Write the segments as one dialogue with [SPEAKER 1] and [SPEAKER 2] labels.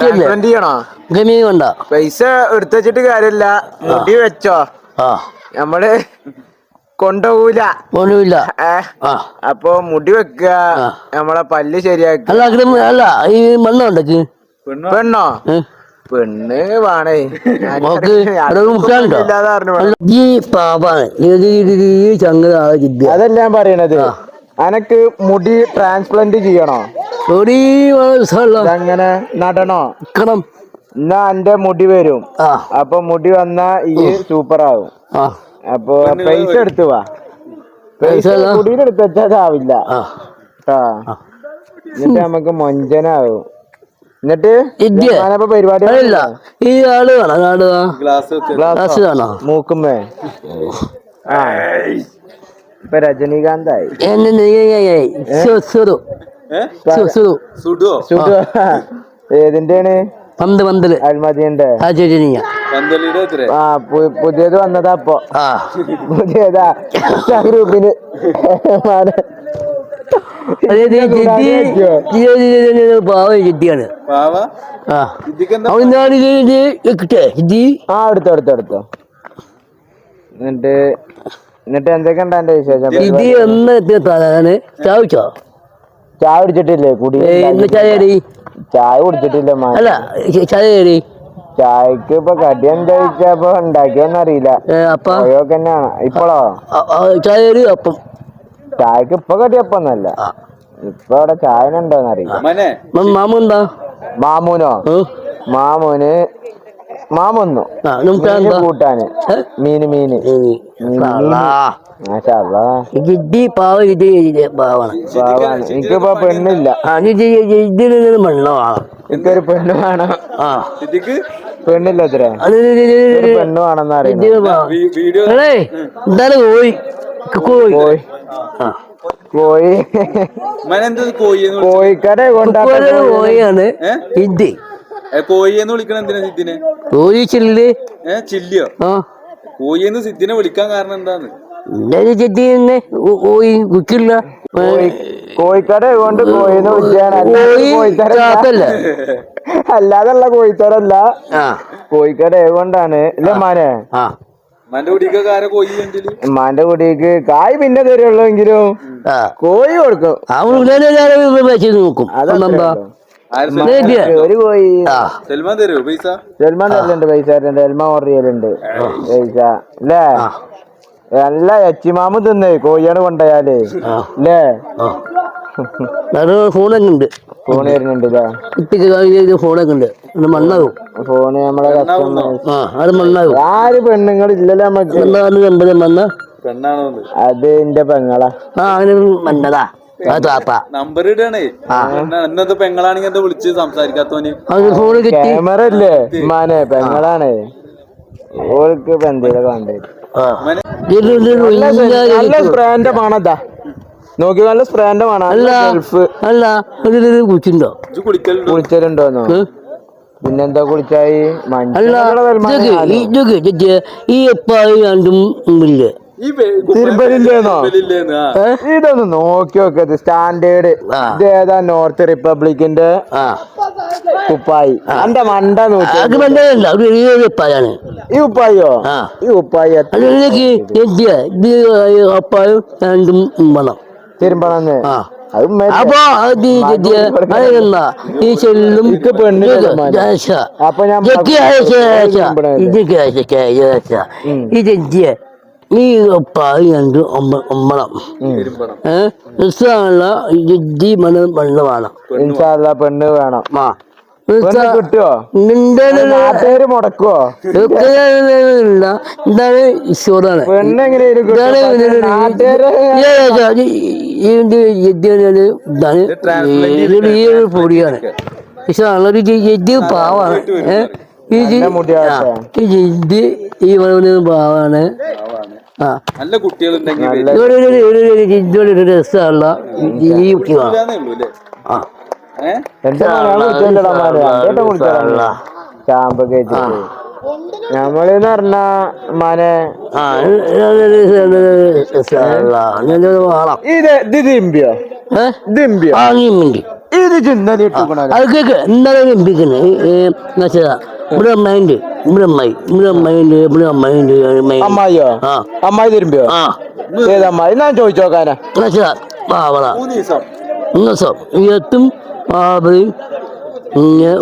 [SPEAKER 1] Transplant ചെയ്യണോ?
[SPEAKER 2] ഗമീ കൊണ്ട
[SPEAKER 1] പൈസ എടുത്ത് വെച്ചിട്ട് കാര്യമില്ല. മുടി വെച്ചോ.
[SPEAKER 2] ആ.
[SPEAKER 1] നമ്മൾ കൊണ്ടുപോകൂല
[SPEAKER 2] ആ.
[SPEAKER 1] അപ്പൊ മുടി വെക്കുക നമ്മളെ പല്ല് ശരിയാക്കുക.
[SPEAKER 2] അല്ല ഈ അല്ല ഈ മണ്ണുണ്ടക്ക്
[SPEAKER 1] പെണ്ണോ? പെണ്ണ്? വേണേ.
[SPEAKER 2] ഈ ചങ്ങ
[SPEAKER 1] അതല്ല ഞാൻ പറയണത്. അനക്ക് മുടി ട്രാൻസ്പ്ലന്റ് ചെയ്യണോ?
[SPEAKER 2] മുടി
[SPEAKER 1] അങ്ങനെ നടണോ?
[SPEAKER 2] നിക്കണം.
[SPEAKER 1] എന്നാ എന്റെ മുടി വരും. അപ്പൊ മുടി വന്നാ ഈ സൂപ്പർ ആവും.
[SPEAKER 2] ആ.
[SPEAKER 1] അപ്പൊ പൈസ എടുത്തു വാ.
[SPEAKER 2] പൈസ ആ.
[SPEAKER 1] കേട്ടാ എന്നിട്ട് നമുക്ക് മൊഞ്ചനാവും. എന്നിട്ട് പരിപാടി
[SPEAKER 2] ഈ ആൾ കാണാം
[SPEAKER 1] ഗ്ലാസ്
[SPEAKER 2] ഗ്ലാസ് കാണോ
[SPEAKER 1] മൂക്കുമ്മേ. ആ. ഇപ്പൊ രജനീകാന്തായി. ഏതിന്റെയാണ്?
[SPEAKER 2] പന്ത് പന്തൽ.
[SPEAKER 1] അൽമതിന്റെ
[SPEAKER 2] ആ
[SPEAKER 1] പുതിയത് വന്നതാ അപ്പൊ.
[SPEAKER 2] ആ.
[SPEAKER 1] പുതിയതാ. ഗ്രൂപ്പിന്
[SPEAKER 2] പാവ ജിദ്ദിയാണ്. ആ.
[SPEAKER 1] എടുത്തോ എടുത്തോ എടുത്തോ. എന്നിട്ട് എന്നിട്ട് എന്തൊക്കെ ഉണ്ട് എന്റെ വിശേഷം
[SPEAKER 2] ചാവിച്ചോ
[SPEAKER 1] ചായ കുടിച്ചിട്ടില്ലേ? കുടി
[SPEAKER 2] ഇന്ന് ചായ
[SPEAKER 1] ചായ കുടിച്ചിട്ടില്ല
[SPEAKER 2] അല്ല ചായ
[SPEAKER 1] ചായക്ക് ഇപ്പൊ കടി എന്താ ചോദിച്ചപ്പോ ഉണ്ടാക്കിയോന്ന് അറിയില്ല.
[SPEAKER 2] അപ്പ?
[SPEAKER 1] പോയൊക്കെ തന്നെയാണ് ഇപ്പോഴോ
[SPEAKER 2] ചായ അപ്പം.
[SPEAKER 1] ചായക്ക് ഇപ്പൊ കടി
[SPEAKER 2] അപ്പന്നല്ല.
[SPEAKER 1] ഇപ്പൊ അവിടെ ചായ ഉണ്ടോന്ന് അറിയില്ല.
[SPEAKER 2] മാമു എന്താ?
[SPEAKER 1] മാമൂനോ? മാമൂന് മാമൊന്നു. കൂട്ടാന്? മീന് മീന്.
[SPEAKER 2] പാവ പാവാണ്
[SPEAKER 1] പാവാണ് എനിക്കിപ്പോ പെണ്ണില്ല.
[SPEAKER 2] മണ്ണമാണ്
[SPEAKER 1] എനിക്കൊരു പെണ്ണ് വേണം.
[SPEAKER 2] ആ.
[SPEAKER 1] പെണ്ണില്ല ഇത്ര പെണ്ണ് വേണമെന്ന്
[SPEAKER 2] കോഴി കോഴി
[SPEAKER 1] കോഴി കോഴിക്കട കൊണ്ടാ
[SPEAKER 2] കോഴി കോഴിയാണ്
[SPEAKER 3] കോഴിയെന്ന് വിളിക്കണ എന്തിനാ സിദ്ധിനെ
[SPEAKER 2] കോഴി ചില്ല്.
[SPEAKER 3] ഏ ചില്ലിയോ? കോഴിയെന്ന് സിദ്ധിനെ വിളിക്കാൻ കാരണം എന്താന്ന്?
[SPEAKER 2] കോ- കോഴി കുക്കില്ല.
[SPEAKER 1] കോഴിക്കട കൊണ്ട് കോഴിന്ന് വിളിച്ചാണ്.
[SPEAKER 2] കോഴി
[SPEAKER 1] കോഴിത്തരല്ല അല്ലാതുള്ള കോഴിക്കട കൊണ്ടാണ് ഇല്ല മാനെ.
[SPEAKER 3] മാന്റെ
[SPEAKER 1] കുടിക്ക് കായ് പിന്നെ തരുള്ളൂ എങ്കിലും
[SPEAKER 2] ആ.
[SPEAKER 1] കോഴി കൊടുക്കും.
[SPEAKER 2] നോക്കും. അതെന്താ
[SPEAKER 1] ഒരു കോഴി.
[SPEAKER 2] ആ.
[SPEAKER 3] സൽമാൻ തരുമോ പൈസ?
[SPEAKER 1] സൽമാൻ തരലുണ്ട് പൈസ തരലുണ്ട്. എൽമ ഓർഡർ ചെയ്യലുണ്ട്. പൈസ. അല്ലേ. നല്ല എച്ചിമാമ് തിന്നേ കോഴിയാണ് കൊണ്ടുപോയാലേ. അല്ലേ
[SPEAKER 2] ആ. അത് ഫോണൊക്കെ ഉണ്ട്.
[SPEAKER 1] ഫോൺ വരുന്നുണ്ട് ഇല്ലേ
[SPEAKER 2] കുട്ടിക്ക് ഫോണൊക്കെ ഉണ്ട്. അത് മണ്ണാകും
[SPEAKER 1] ഫോണ് നമ്മളെ കസ്റ്റമേഴ്സ്
[SPEAKER 2] ആ അത് മണ്ണാകും
[SPEAKER 1] ആര് പെണ്ണുങ്ങൾ ഇല്ലല്ലോ നമുക്ക്
[SPEAKER 2] എന്താന്ന് കണ്ടത് മണ്ണ
[SPEAKER 3] പെണ്ണാണോ
[SPEAKER 1] അത് എന്റെ പെങ്ങളാ.
[SPEAKER 2] ആ അങ്ങനെ മണ്ണതാ. ആ
[SPEAKER 3] നമ്പർ ഇടണേ. പെണ്ണാണ്. ഇന്നത്തെ പെങ്ങളാണെങ്കിൽ എന്താ വിളിച്ച് സംസാരിക്കാത്തോന്
[SPEAKER 1] ക്യാമറ ഇല്ലേ? മാനെ പെങ്ങളാണ്. ഓൾക്ക് ഇപ്പൊ കണ്ടേ നല്ല നോക്കി നല്ല സ്പ്രേന്റെ മണം.
[SPEAKER 2] അല്ല അല്ല കുച്ചിണ്ടോ
[SPEAKER 1] കുളിച്ചലുണ്ടോന്നോ പിന്നെന്താ കുളിച്ചായി
[SPEAKER 2] അല്ല ഈ എപ്പായി രണ്ടും മുമ്പില്ലേ?
[SPEAKER 1] ഇതൊന്ന് നോക്കി നോക്കത് സ്റ്റാൻഡേർഡ്. ഇത് ഏതാ നോർത്ത് റിപ്പബ്ലിക്കിന്റെ ഉപ്പായി എന്റെ മണ്ട
[SPEAKER 2] നോക്കിയാണ്
[SPEAKER 1] ഈ
[SPEAKER 2] ഉപ്പായിയോ
[SPEAKER 1] ഈ
[SPEAKER 2] ഉപ്പായി ഉപ്പായും രണ്ടും വേണം
[SPEAKER 1] ഉമ്മേന്റെ.
[SPEAKER 2] അപ്പൊ ഈ ചെല്ലും.
[SPEAKER 1] അപ്പൊ ഞാൻ
[SPEAKER 2] ഇതെന്തിയ ഈ രണ്ട് ഒമ്പണം ഏഹ് നിസ്സാനുള്ള ഇജ്ജി മണം പെണ്ണ് വേണം.
[SPEAKER 1] പെണ്ണ് വേണം.
[SPEAKER 2] ആ.
[SPEAKER 1] കിട്ടുവോ
[SPEAKER 2] നിന്റെ
[SPEAKER 1] നാട്ടുകാര് മുടക്കുവോ?
[SPEAKER 2] ഇല്ല എന്താണ് ഈ ഒരു പൊടിയാണ്. പക്ഷെ നല്ലൊരു ജഡ്ജി പാവാണ്. ഏഹ് ഈ ജഡ്ജി പറയുന്ന പാവാണ്.
[SPEAKER 3] നല്ല കുട്ടികളുണ്ടെങ്കിൽ
[SPEAKER 2] ഇതൊരു ഒരു- രസമുള്ള ഈ കുട്ടികളാ
[SPEAKER 3] വരില്ലാന്നേ ഉള്ളൂ അല്ലേ?
[SPEAKER 2] ആ.
[SPEAKER 1] എന്റെ പറഞ്ഞ മനെ
[SPEAKER 2] ഇത്
[SPEAKER 1] ഇത് തിമ്പിയോ ഇത് ഇട്ടുക്കണോ
[SPEAKER 2] അത് എന്നുവെച്ചാ ഇവിടെ അമ്മയുണ്ട് ഇവിടെ അമ്മായി ഇവിടെ അമ്മയുണ്ട് ഇവിടെ അമ്മയുണ്ട്.
[SPEAKER 1] അമ്മായിയോ?
[SPEAKER 2] ആ.
[SPEAKER 1] അമ്മായി തിരുമ്പിയോ
[SPEAKER 2] ആ.
[SPEAKER 1] ഏത് ഞാൻ ചോദിച്ചോക്കാനാ?
[SPEAKER 2] എന്നുവെച്ചാ
[SPEAKER 3] ദിവസം.
[SPEAKER 2] ഇന്നസം എത്തും ആവറി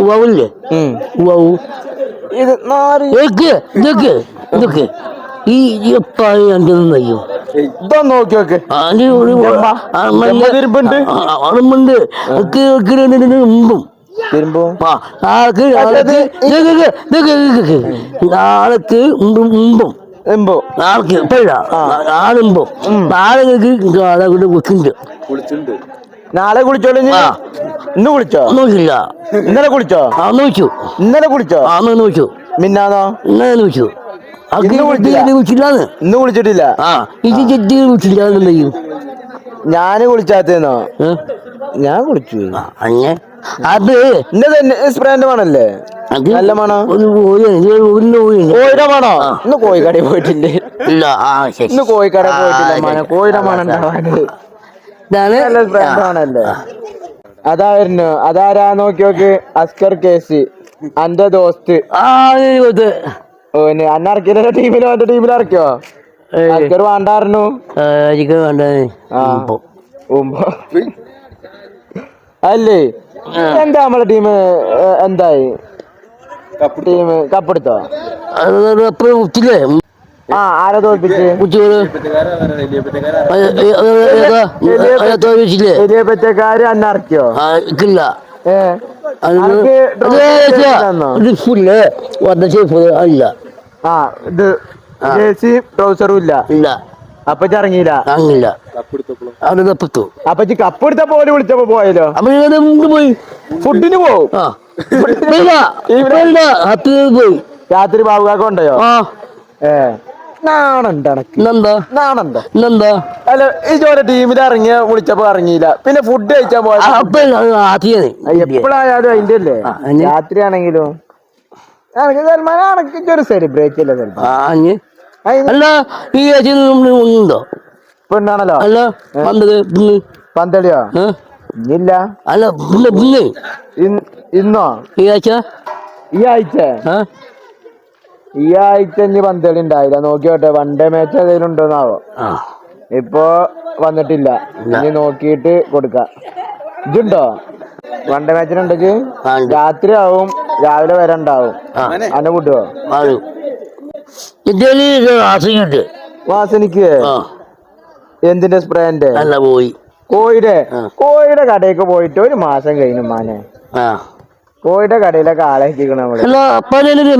[SPEAKER 2] ഉവ്വില്ലേ
[SPEAKER 1] ഉം.
[SPEAKER 2] ഉവ്വു
[SPEAKER 1] ഇത് നാറി
[SPEAKER 2] ഇതൊക്കെ ഇതൊക്കെ ഇതൊക്കെ ഈ എപ്പായി എന്റെ നയ്യോ
[SPEAKER 1] ഇതൊന്ന് നോക്കി നോക്ക് തിരുമ്പുണ്ട്.
[SPEAKER 2] ഒക്കെ ഒക്കെ ആൾക്ക് ആൾക്ക് ഇപ്പഴ ആളുമ്പോ ആളുകൾക്ക്
[SPEAKER 1] കുളിച്ചിട്ടുണ്ട് നാളെ കുളിച്ചോളൂ ഇനി? ഇന്ന് കുളിച്ചോ?
[SPEAKER 2] നോക്കില്ല
[SPEAKER 1] ഇന്നലെ കുളിച്ചോ?
[SPEAKER 2] ആ നോച്ചു
[SPEAKER 1] ഇന്നലെ കുളിച്ചോ?
[SPEAKER 2] ആ നോച്ചു
[SPEAKER 1] മിന്നാന്നോ?
[SPEAKER 2] ഇന്നലെ നോച്ചു
[SPEAKER 1] ഇന്ന് കുളിച്ചില്ല?
[SPEAKER 2] കുളിച്ചില്ലാന്ന്.
[SPEAKER 1] ഇന്ന് കുളിച്ചിട്ടില്ല?
[SPEAKER 2] ആ ഇത് ചെത്തി കുളിച്ചില്ലാന്ന് ചെയ്യും?
[SPEAKER 1] ഞാൻ കുളിച്ചാത്തേന്നോ? ഞാൻ കുളിച്ചു.
[SPEAKER 2] അങ്ങനെ. അത്
[SPEAKER 1] തന്നെ സ്പ്രേന്റെ മണല്ലേ?
[SPEAKER 2] അത്
[SPEAKER 1] നല്ല മണോ?
[SPEAKER 2] ഒരു
[SPEAKER 1] കോഴിയുടെ മണോ? ഇന്ന് കോഴിക്കടയിൽ പോയിട്ടില്ലേ?
[SPEAKER 2] ഇല്ല ആ ശരി.
[SPEAKER 1] ഇന്ന് കോഴിക്കടയിൽ പോയിട്ടില്ല
[SPEAKER 2] ശരി.
[SPEAKER 1] കോഴിയുടെ മണം ഉണ്ടാവാന്
[SPEAKER 2] ഇതാണ്
[SPEAKER 1] മണല്ലേ അതായിരുന്നു അതാരാ നോക്കി നോക്ക് അസ്കർ കേസി അന്റെ ദോസ്ത്. ഓന് അന്നെ ഇറക്കിയ ടീമിലോ എന്റെ ടീമിൽ ഇറക്കിയോ അസ്കർ വേണ്ടായിരുന്നു. അല്ലേ? എന്താ നമ്മളെ ടീം എന്തായി? ടീം കപ്പെടുത്തോ?
[SPEAKER 2] അപ്പൊ ഉച്ചില്ലേ
[SPEAKER 1] ആ ആരെ തോൽപ്പിച്ച്? അന്നെ ഇറക്കിയോ
[SPEAKER 2] ആ? ഇത്
[SPEAKER 1] ട്രൗസറും ഇല്ല?
[SPEAKER 2] ഇല്ല.
[SPEAKER 1] അപ്പച്ചി ഇറങ്ങിയില്ല?
[SPEAKER 2] അങ്ങില്ല അത് തപ്പത്തു
[SPEAKER 1] അപ്പൊ ഇജ്ജ് കപ്പ് എടുത്ത പോലെ വിളിച്ചപ്പോ പോയല്ലോ?
[SPEAKER 2] പോയി?
[SPEAKER 1] ഫുഡിന് പോവും?
[SPEAKER 2] ഇല്ല, ഇല്ല,
[SPEAKER 1] രാത്രി ബാബുകാക്ക
[SPEAKER 2] ആ.
[SPEAKER 1] ഏ. അല്ല ഈ ജോലി ടീമിൽ ഇറങ്ങിയ വിളിച്ചപ്പോ ഇറങ്ങിയില്ല. പിന്നെ ഫുഡ് കഴിച്ചാൻ
[SPEAKER 2] പോയത്.
[SPEAKER 1] എപ്പോഴായാലും അതിന്റെ അല്ലേ? രാത്രി ആണെങ്കിലും ഒരു സെലിബ്രേറ്റ് അല്ലേ
[SPEAKER 2] അല്ല ഈ ഉണ്ടോ
[SPEAKER 1] പെണ്ണാണല്ലോ.
[SPEAKER 2] അല്ല പിന്നെ
[SPEAKER 1] പന്തളിയോ? ഇല്ല
[SPEAKER 2] അല്ല
[SPEAKER 1] ഇന്നോ?
[SPEAKER 2] ഈ ആഴ്ച?
[SPEAKER 1] ഈ ആഴ്ച? ഈ ആഴ്ച ഇനി പന്തളി ഉണ്ടായില്ല നോക്കിയോട്ടെ വൺ ഡേ മാച്ച് ഏതെങ്കിലും ഉണ്ടോന്നാവോ? ഇപ്പോ വന്നിട്ടില്ല. ഇനി നോക്കിയിട്ട് കൊടുക്കാം. ഇതുണ്ടോ വൺ ഡേ മാച്ചിനുണ്ടെങ്കിൽ
[SPEAKER 2] ആ,
[SPEAKER 1] രാത്രി ആവും രാവിലെ വരെ ഉണ്ടാവും. അന്നെ കൂട്ടുവോ വാസനിക്ക്?
[SPEAKER 2] ആ.
[SPEAKER 1] എന്തിന്റെ സ്പ്രേന്റെ?
[SPEAKER 2] അല്ല പോയി
[SPEAKER 1] കോഴിയുടെ. കോഴിയുടെ കടയൊക്കെ പോയിട്ട് ഒരു മാസം കഴിഞ്ഞു മാനെ
[SPEAKER 2] ആ.
[SPEAKER 1] കോഴിയുടെ കടയിലൊക്കെ ആളെത്തിക്കണം നമ്മൾ.
[SPEAKER 2] അല്ല പതിനൊരു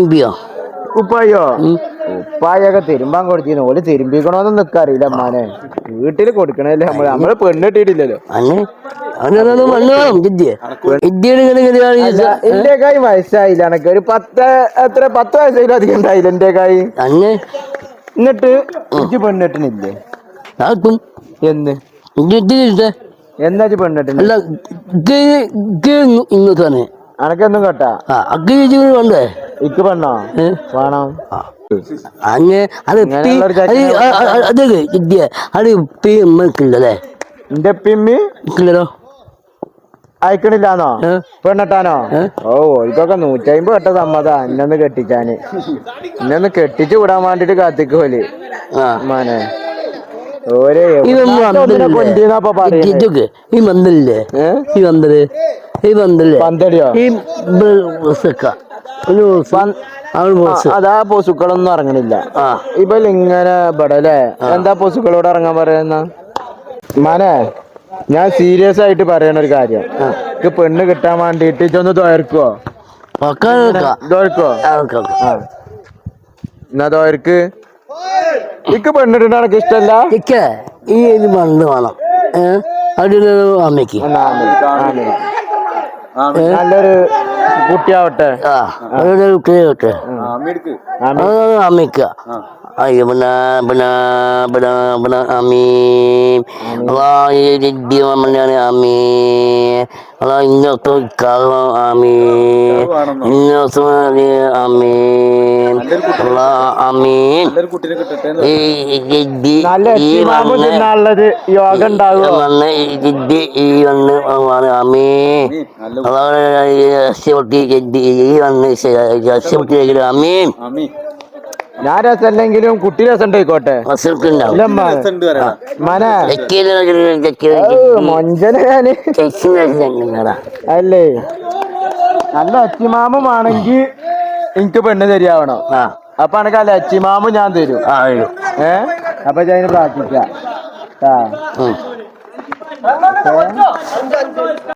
[SPEAKER 2] എംപിയോ
[SPEAKER 1] ഉപ്പായോ? ഉപ്പായൊക്കെ തിരുമ്പാൻ കൊടുത്തിരുന്നു ഓൽ തിരുമ്പിക്കണോന്നും നിക്കറിയില്ല അമ്മാനെ. വീട്ടിൽ കൊടുക്കണല്ലേ നമ്മൾ. നമ്മൾ പെണ്ണിട്ടിട്ടില്ലല്ലോ
[SPEAKER 2] അങ്ങനെ? അങ്ങനെ വിദ്യ വിദ്യയുടെ
[SPEAKER 1] എന്റെ കായ് വയസ്സായില്ല. എനക്ക് ഒരു പത്ത് എത്ര പത്ത് വയസ്സായാലും അധികം ഉണ്ടായില്ല എന്റെ കായ്
[SPEAKER 2] അങ്ങനെ?
[SPEAKER 1] എന്നിട്ട് പെണ്ണിട്ടില്ലേ പെണ്ണിട്ടിനില്ലേ എന്നാ?
[SPEAKER 2] അല്ല തന്നെ.
[SPEAKER 1] അനക്കെന്നും കേട്ടാ?
[SPEAKER 2] വേണ്ടേ?
[SPEAKER 1] ഇക്ക് പെണ്ണോ? വേണം.
[SPEAKER 2] അത് ഇപ്പി ഉമ്മക്കില്ലല്ലേ
[SPEAKER 1] എന്റെ പിമ്മി
[SPEAKER 2] ഇക്കില്ലല്ലോ.
[SPEAKER 1] അയക്കണില്ലാന്നോ? പെണ്ണട്ടാനോ? ഓ ഓൽക്കൊക്കെ നൂറ്റമ്പത് കെട്ട സമ്മതാ. ഇന്നൊന്ന് കെട്ടിച്ചാന്. ഇന്നൊന്ന് കെട്ടിച്ചു വിടാൻ വേണ്ടിട്ട്
[SPEAKER 2] കാത്തിക്കോൽ.
[SPEAKER 1] മാനെ ഓരേ
[SPEAKER 2] ഇതൊന്നും
[SPEAKER 1] കൊണ്ടിന്നപ്പൊ പറയുന്നത്
[SPEAKER 2] ഇതൊക്കെ ഈ
[SPEAKER 1] ഏ?
[SPEAKER 2] ഈ മന്ദിര് ഈ
[SPEAKER 1] പന്തടിയോ?
[SPEAKER 2] ഈ
[SPEAKER 1] അതാ പൊസുക്കളൊന്നും ഇറങ്ങണില്ല. ഇപ്പൊ ഇങ്ങനെ ഇവിടെ എന്താ പൊസുക്കളോട് ഇറങ്ങാൻ പറയുന്ന? മനെ ഞാൻ സീരിയസ് ആയിട്ട് പറയണ ഒരു കാര്യം ഇത് പെണ്ണ് കിട്ടാൻ വേണ്ടിട്ട് ഇതൊന്ന് തോർക്കോ തോർക്കോ. എന്നാ തോർക്ക് ഇക്ക് പെണ്ണിട്ടുണ്ട് ഇഷ്ടല്ല?
[SPEAKER 2] ഇക്ക ഈ ഒരു മണ്ണ് വേണം. ഏഹ് അതിലൊരു അമ്മയ്ക്ക്.
[SPEAKER 1] നല്ലൊരു കുട്ടിയാവട്ടെ.
[SPEAKER 2] ആ അതൊരു കുട്ടിയാവട്ടെ. അമ്മയ്ക്ക. jadi benar amin. Allah inna tu വന്ന്
[SPEAKER 1] തിന്നാനുള്ളത് യോഗ ഉണ്ടാകുമോ
[SPEAKER 2] വന്ന് ഈ ജിദ്ദി ഈ വന്ന് അമീൻ അമീൻ
[SPEAKER 1] ഞാൻ രസമല്ലെങ്കിലും കുട്ടി രസം ഉണ്ടായിക്കോട്ടെ മൊഞ്ചന
[SPEAKER 2] ഞാൻ.
[SPEAKER 1] അല്ലേ? നല്ല അച്ചിമാമുമാണെങ്കിൽ എനിക്ക് പെണ്ണ് ശരിയാവണം അപ്പൊ എനക്ക് അല്ല അച്ചിമാമു ഞാൻ തരും. ഏ? അപ്പൊ ഞാൻ അതിന് പ്രാർത്ഥിക്കാം. ആ?